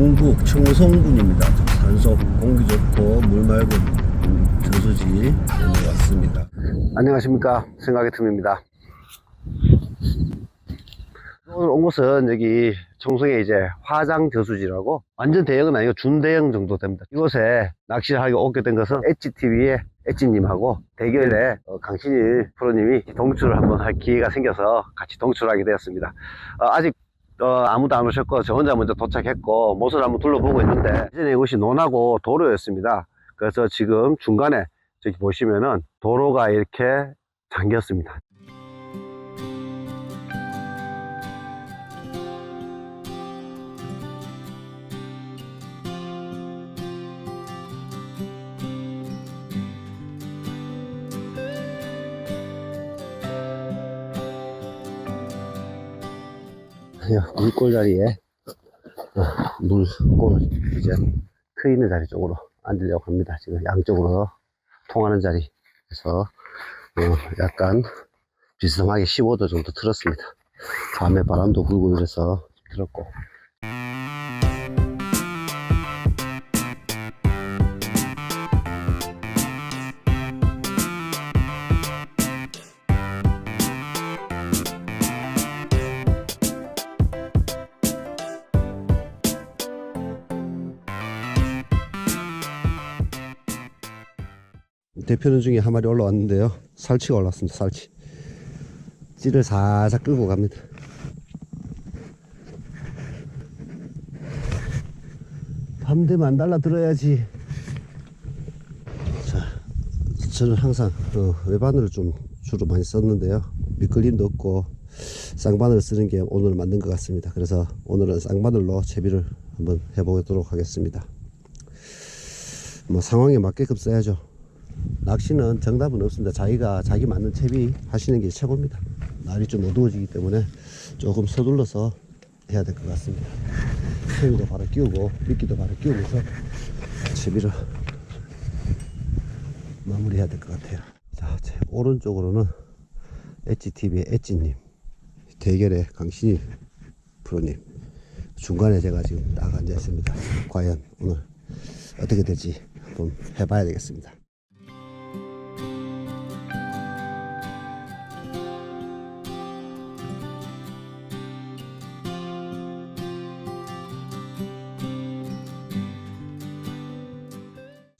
경북 청송군입니다. 산속 공기 좋고 물 맑은 음, 저수지 여기 왔습니다. 안녕하십니까 생각의 틈입니다. 오늘 온 곳은 여기 청송에 이제 화장 저수지라고 완전 대형은 아니고 준대형 정도 됩니다. 이곳에 낚시를 하게 오게 된 것은 엣지TV의 엣지님하고 대결에 어, 강신일 프로님이 동출을 한번 할 기회가 생겨서 같이 동출하게 되었습니다. 어, 아직 어, 아무도 안 오셨고 저 혼자 먼저 도착했고 못을 한번 둘러보고 있는데 이전에 이곳이 논하고 도로였습니다. 그래서 지금 중간에 저기 보시면은 도로가 이렇게 잠겼습니다. 물골 자리에 어, 물골 이제 크 있는 자리 쪽으로 앉으려고 합니다. 지금 양쪽으로 통하는 자리에서 어, 약간 비스듬하게 15도 정도 틀었습니다. 밤에 바람도 불고 이래서 틀었고 대표는 중에 한 마리 올라왔는데요. 살치가 올라왔습니다. 살치. 찌를 살짝 끌고 갑니다. 밤 되면 안 달라 들어야지. 자, 저는 항상 어, 외바늘을 좀 주로 많이 썼는데요. 밑걸림도 없고 쌍바늘을 쓰는 게 오늘 맞는 것 같습니다. 그래서 오늘은 쌍바늘로 채비를 한번 해보도록 하겠습니다. 뭐 상황에 맞게끔 써야죠. 낚시는 정답은 없습니다. 자기가 자기 맞는 채비 하시는 게 최고입니다. 날이 좀 어두워지기 때문에 조금 서둘러서 해야 될 것 같습니다. 채비도 바로 끼우고 미끼도 바로 끼우면서 채비를 마무리해야 될 것 같아요. 자, 제 오른쪽으로는 엣지TV의 엣지님, 대결의 강신일 프로님, 중간에 제가 지금 딱 앉아 있습니다. 과연 오늘 어떻게 될지 한번 해봐야 되겠습니다.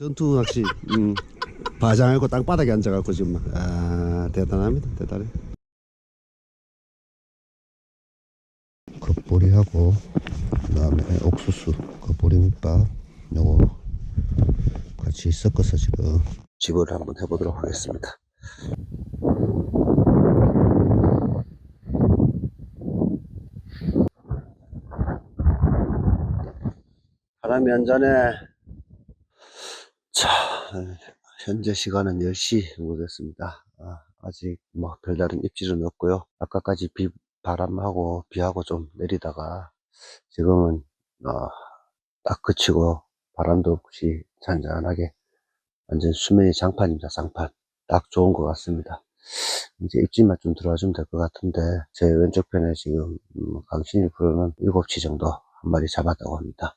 전투 낚시 음, 바장하고 땅바닥에 앉아갖고 지금 막, 아 대단합니다. 대단해. 겉보리하고 그 다음에 옥수수 겉보리 밑밥 요거 같이 섞어서 지금 집을 한번 해보도록 하겠습니다. 바람이 한 잔에 자, 현재 시간은 10시 정도 됐습니다. 아, 직뭐 별다른 입질은 없고요. 아까까지 비, 바람하고 비하고 좀 내리다가 지금은 어, 딱 그치고 바람도 없이 잔잔하게 완전 수면이 장판입니다. 장판. 딱 좋은 것 같습니다. 이제 입질만 좀 들어와주면 될 것 같은데 제 왼쪽 편에 지금 음, 강신일 프로는 7치 정도 한 마리 잡았다고 합니다.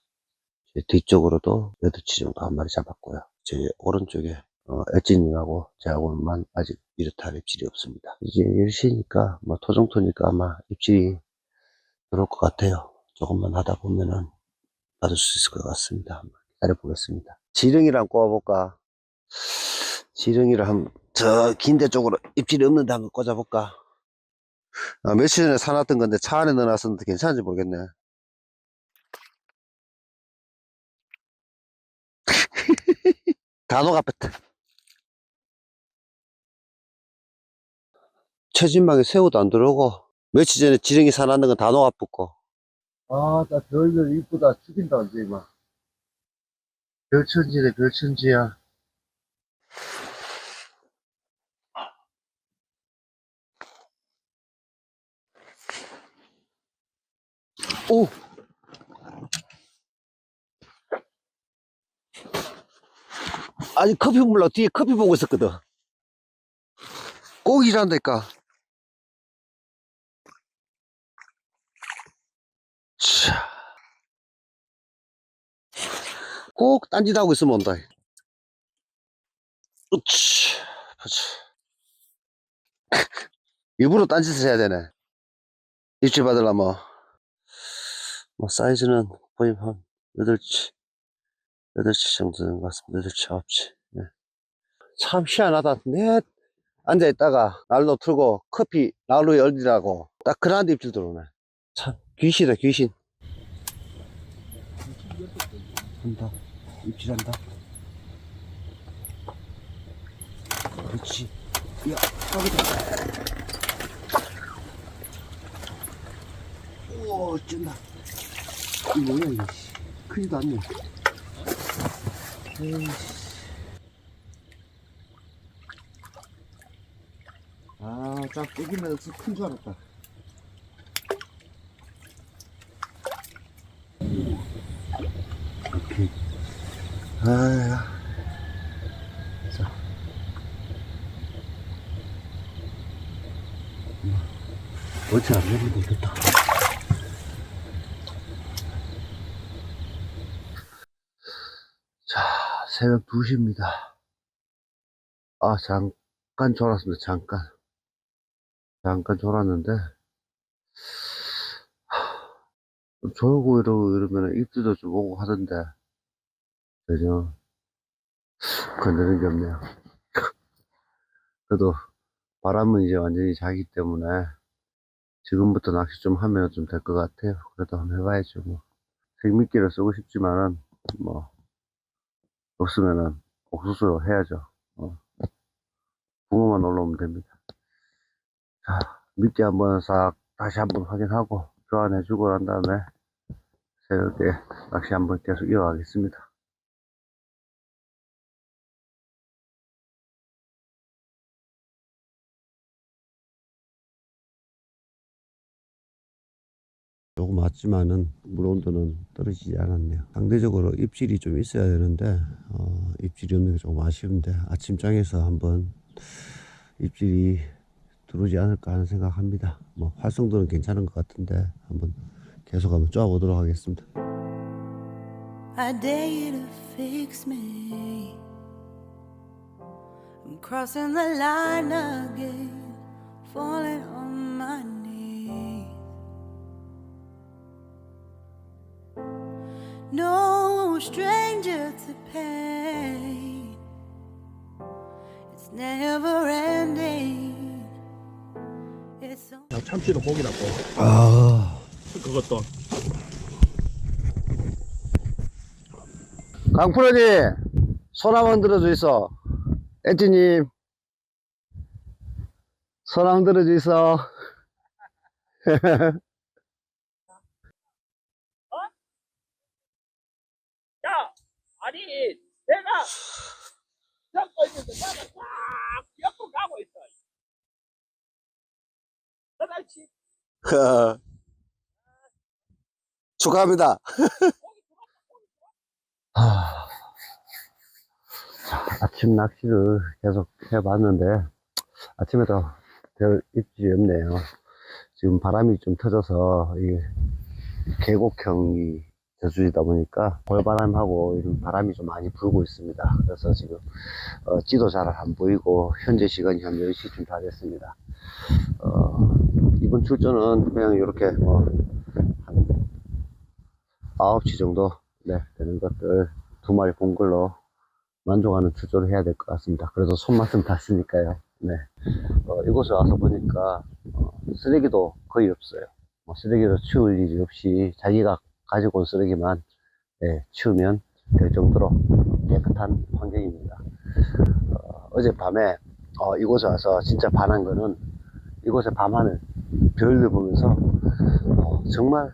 제 뒤쪽으로도 8치 정도 한 마리 잡았고요. 제 오른쪽에 어, 엣지님하고 저하고만 아직 이렇다 입질이 없습니다. 이제 10시니까 뭐 토종토니까 아마 입질이 들어올 것 같아요. 조금만 하다 보면은 받을 수 있을 것 같습니다. 한번 기다려 보겠습니다. 지렁이를 한번 꽂아볼까? 지렁이를 한, 저, 긴데 쪽으로 입질이 없는데 한번 꽂아볼까? 아, 며칠 전에 사놨던 건데 차 안에 넣어놨었는데 괜찮은지 모르겠네. 단호가 뺐다. 최진방에 새우도 안 들어오고, 며칠 전에 지렁이 사놨는 건 단호가 붙고. 아, 나 별들 이쁘다. 죽인다, 이제 막. 별천지네, 별천지야. 오! 아니, 커피 몰라. 뒤에 커피 보고 있었거든. 꼭 일한다니까. 차. 꼭 딴짓 하고 있으면 온다. 으치. 일부러 딴짓을 해야 되네. 입질 받으려면. 뭐, 사이즈는 거의 한 8치, 8치 정도 되는 것 같습니다. 8치, 9치. 예. 참 희한하다. 내 앉아있다가 난로 틀고 커피 난로 열리라고 딱 그런데 입질 들어오네. 참, 귀신이다, 귀신. 한다. 입질한다. 그렇지. 야, 여기다. 우와, 찐다. 이 뭐야, 이거. 씨. 크지도 않네. 아, 쫙 떼기면서 큰줄 알았다. 오케이. 아, 자. 어찌 안 내리면 되겠다. 자, 새벽 2시입니다. 아, 잠깐 졸았습니다. 잠깐. 잠깐 졸았는데, 졸고 이러고 이러면 입도 좀 오고 하던데, 전혀 건드는 게 없네요. 그래도 바람은 이제 완전히 자기 때문에 지금부터 낚시 좀 하면 좀 될 것 같아요. 그래도 한번 해봐야죠. 뭐. 생미끼를 쓰고 싶지만은, 뭐, 없으면은 옥수수로 해야죠. 어. 붕어만 올라오면 됩니다. 자, 미끼 한번 싹 다시 한번 확인하고 교환해주고 난 다음에 새벽에 낚시 한번 계속 이어가겠습니다. 조금 왔지만은 물 온도는 떨어지지 않았네요. 상대적으로 입질이 좀 있어야 되는데 어, 입질이 없는 게 조금 아쉬운데 아침장에서 한번 입질이 들어오지 않을까 하는 생각합니다. 뭐 활성도는 괜찮은 것 같은데 한번 계속 한번 쪼아보도록 하겠습니다. Crossing the line again, falling stranger to pain, it's never ending. It's so. 야, 참치도 고기 납고 아, 그것도 강프로님 손 한번. 에티님 손 한번 들어줘 있어. 야 아니 내가 잡고 있는데 나는 쫙 옆으로 가고 있어 그렇지 축하합니다. 하, 자, 아침 낚시를 계속 해봤는데 아침에도 별 입질이 없네요. 지금 바람이 좀 터져서 이 계곡형이 저주이다 보니까 볼바람하고 이런 바람이 좀 많이 불고 있습니다. 그래서 지금 어, 지도 잘 안 보이고 현재 시간이 한 10시쯤 다 됐습니다. 어, 이번 출전은 그냥 이렇게 뭐 한 9시 정도 네, 되는 것들 두 마리 본 걸로 만족하는 출조를 해야 될 것 같습니다. 그래도 손맛은 닿으니까요. 네. 어, 이곳에 와서 보니까 어, 쓰레기도 거의 없어요. 뭐 쓰레기도 치울 일이 없이 자기가 가지고 온 쓰레기만 네, 치우면 될 정도로 깨끗한 환경입니다. 어, 어젯밤에 어, 이곳에 와서 진짜 반한 거는 이곳의 밤하늘 별을 보면서 어, 정말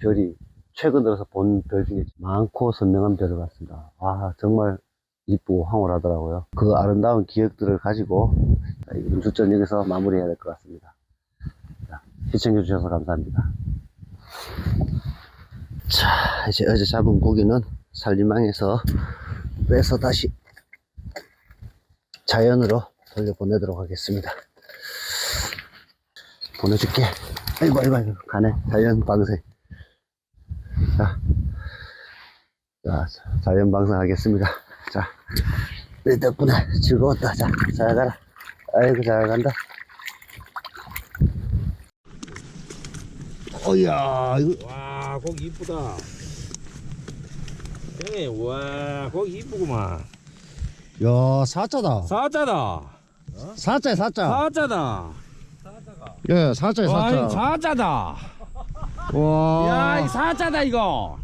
별이 최근 들어서 본 별 중에 많고 선명한 별을 봤습니다. 와 정말 이쁘고 황홀하더라고요. 그 아름다운 기억들을 가지고 이번 주전 여기서 마무리해야 될 것 같습니다. 자, 시청해 주셔서 감사합니다. 자 이제 어제 잡은 고기는 살림망에서 빼서 다시 자연으로 돌려보내도록 하겠습니다. 보내줄게. 아이고, 아이고, 아이고, 가네. 자연 방생. 자, 자, 자, 자연 방송하겠습니다. 자, 내 덕분에 즐거웠다. 자, 잘 가라. 아이고, 잘 간다. 어이야, 이거, 와 고기 이쁘다 형님 와 고기 이쁘구만 야, 사자다. 사자다 사자야, 사자. 사자다 예, 와 사자. 이거 사자다 와. 야이 사자다 이거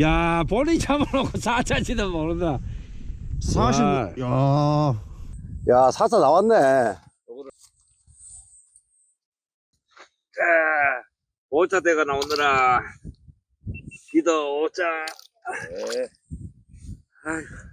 야 본인 잡아놓고 사자지도 모른다 사실, 와. 야. 야, 사자 나왔네. 오자 대가 나오느라 기도 오자 네. 아이고